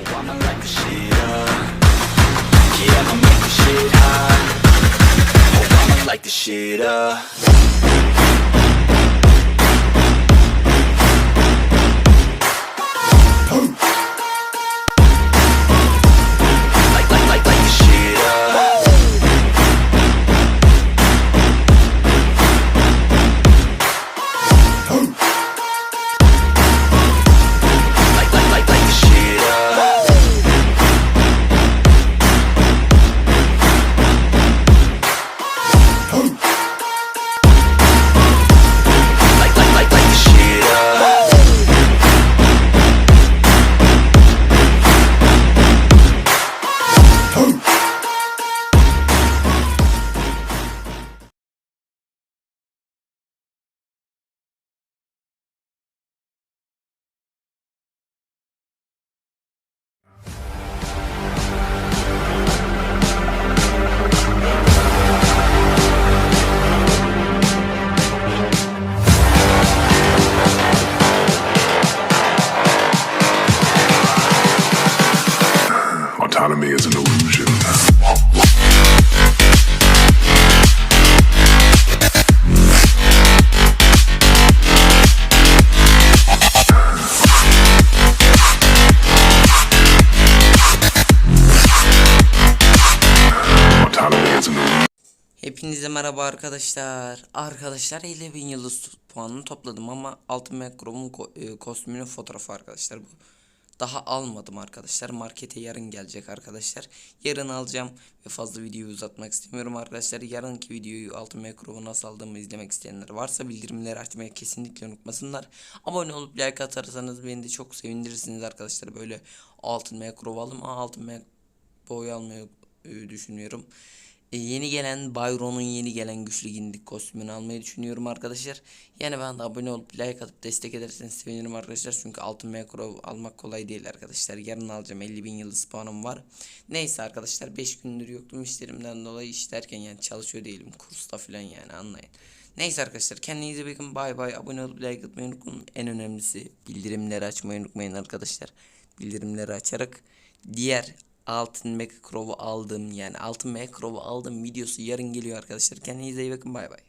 Oh, I'ma light shit up. Yeah, I'ma make the shit hot. Oh, I'ma light the shit up. Autonomy is an illusion. Hepinize merhaba arkadaşlar. Arkadaşlar 50 bin yıldız puanını topladım ama altın Macrom'un ko- e, kostümünün fotoğrafı arkadaşlar bu. Daha almadım arkadaşlar. Markete yarın gelecek arkadaşlar. Yarın alacağım ve fazla videoyu uzatmak istemiyorum arkadaşlar. Yarınki videoyu altın Macrom'u nasıl aldığımı izlemek isteyenler varsa bildirimleri açmayı kesinlikle unutmasınlar. Abone olup like atarsanız beni de çok sevindirirsiniz arkadaşlar. Böyle altın Macro aldım. Altın Macro'yu almayı düşünüyorum. E, yeni gelen Byron'un yeni gelen güçlü gindik kostümünü almayı düşünüyorum arkadaşlar. Yani ben de abone olup like atıp destek ederseniz sevinirim arkadaşlar. Çünkü altın makro almak kolay değil arkadaşlar. Yarın alacağım 50 bin yıldız puanım var. Neyse arkadaşlar 5 gündür yoktum işlerimden dolayı iş derken yani çalışıyor değilim. Kursta falan yani anlayın. Neyse arkadaşlar kendinize bakın bay bay abone olup like atmayı unutmayın. En önemlisi bildirimleri açmayı unutmayın arkadaşlar. Bildirimleri açarak diğer altın Macro'u aldım yani altın Macro'u aldım videosu yarın geliyor arkadaşlar. Kendinize iyi bakın bay bay.